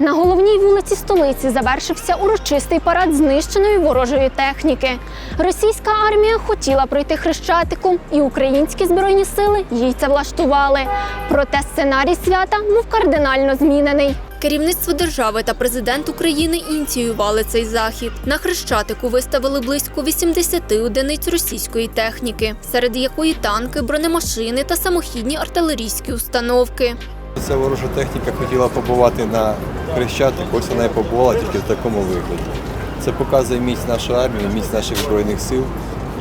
На головній вулиці столиці завершився урочистий парад знищеної ворожої техніки. Російська армія хотіла пройти хрещатику, і українські збройні сили їй це влаштували. Проте сценарій свята був кардинально змінений. Керівництво держави та президент України ініціювали цей захід. На хрещатику виставили близько 80 одиниць російської техніки, серед якої танки, бронемашини та самохідні артилерійські установки. Ця ворожа техніка хотіла побувати на Хрещатику, ось вона і побувала тільки в такому вигляді. Це показує міць нашої армії, міць наших збройних сил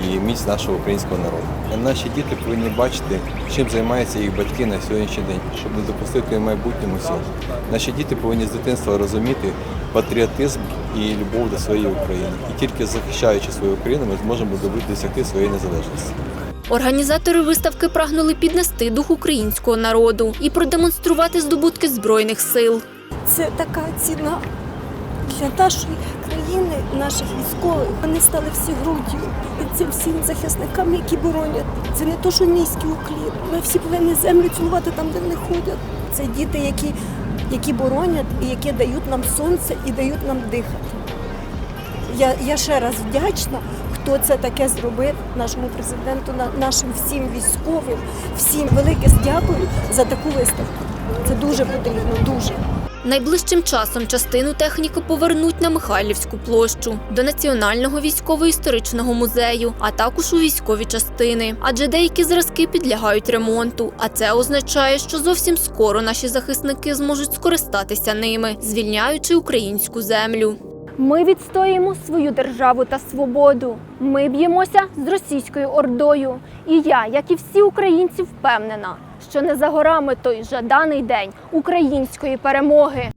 і міць нашого українського народу. Наші діти повинні бачити, чим займаються їх батьки на сьогоднішній день, щоб не допустити майбутньому цього. Наші діти повинні з дитинства розуміти патріотизм і любов до своєї України. І тільки захищаючи свою Україну, ми зможемо досягти своєї незалежності. Організатори виставки прагнули піднести дух українського народу і продемонструвати здобутки збройних сил. Це така ціна для нашої країни, наших військових. Вони стали всі груддю. Цим всім захисникам, які боронять. Це не то, що низький уклін. Ми всі повинні землю цілувати там, де вони ходять. Це діти, які, які боронять і які дають нам сонце і дають нам дихати. Я, я ще раз вдячна, хто це таке зробив нашому президенту, нашим всім військовим, всім велике дякую за таку виставку. Це дуже потрібно, дуже. Найближчим часом частину техніки повернуть на Михайлівську площу до Національного військово-історичного музею, а також у військові частини. Адже деякі зразки підлягають ремонту. А це означає, що зовсім скоро наші захисники зможуть скористатися ними, звільняючи українську землю. Ми відстоїмо свою державу та свободу. Ми б'ємося з російською ордою. І я, як і всі українці, впевнена, що не за горами той жаданий день української перемоги.